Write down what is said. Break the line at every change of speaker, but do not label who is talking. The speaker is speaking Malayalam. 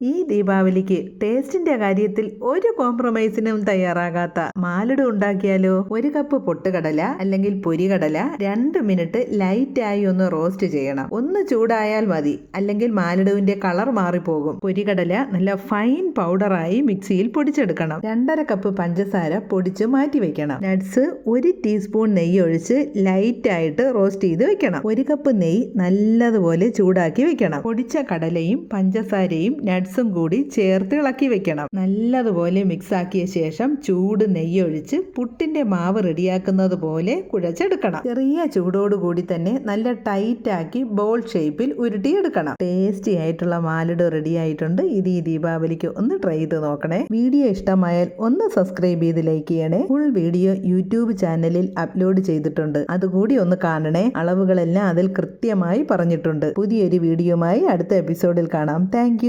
ഈ ദീപാവലിക്ക് ടേസ്റ്റിന്റെ കാര്യത്തിൽ ഒരു കോംപ്രമൈസിനും തയ്യാറാകാത്ത മാലട ഉണ്ടാക്കിയാലോ? ഒരു കപ്പ് പൊട്ടുകടല അല്ലെങ്കിൽ പൊരികടല രണ്ട് മിനിറ്റ് ലൈറ്റായി ഒന്ന് റോസ്റ്റ് ചെയ്യണം. ഒന്ന് ചൂടായാൽ മതി. അല്ലെങ്കിൽ മാലടുവിന്റെ കളർ മാറിപ്പോകും. പൊരികടല നല്ല ഫൈൻ പൗഡറായി മിക്സിയിൽ പൊടിച്ചെടുക്കണം. രണ്ടര കപ്പ് പഞ്ചസാര പൊടിച്ച് മാറ്റി വെക്കണം. നട്ട്സ് ഒരു ടീസ്പൂൺ നെയ്യ് ഒഴിച്ച് ലൈറ്റായിട്ട് റോസ്റ്റ് ചെയ്ത് വെക്കണം. ഒരു കപ്പ് നെയ്യ് നല്ലതുപോലെ ചൂടാക്കി വെക്കണം. പൊടിച്ച കടലയും പഞ്ചസാരയും നട്ട്സും കൂടി ചേർത്ത് ഇളക്കി വെക്കണം. നല്ലതുപോലെ മിക്സ് ആക്കിയ ശേഷം ചൂട് നെയ്യൊഴിച്ച് പുട്ടിന്റെ മാവ് റെഡിയാക്കുന്നത് പോലെ കുഴച്ചെടുക്കണം. ചെറിയ ചൂടോട് കൂടി തന്നെ നല്ല ടൈറ്റ് ആക്കി ബോൾ ഷേപ്പിൽ ഉരുട്ടിയെടുക്കണം. ടേസ്റ്റി ആയിട്ടുള്ള മാലഡ് റെഡി ആയിട്ടുണ്ട്. ഇത് ഈ ദീപാവലിക്ക് ഒന്ന് ട്രൈ ചെയ്ത് നോക്കണേ. വീഡിയോ ഇഷ്ടമായാൽ ഒന്ന് സബ്സ്ക്രൈബ് ചെയ്ത് ലൈക്ക് ചെയ്യണേ. ഫുൾ വീഡിയോ യൂട്യൂബ് ചാനലിൽ അപ്ലോഡ് ചെയ്തിട്ടുണ്ട്. അതുകൂടി ഒന്ന് കാണണേ. അളവുകളെല്ലാം അതിൽ കൃത്യമായി പറഞ്ഞിട്ടുണ്ട്. പുതിയൊരു വീഡിയോയുമായി അടുത്ത എപ്പിസോഡിൽ കാണാം. താങ്ക്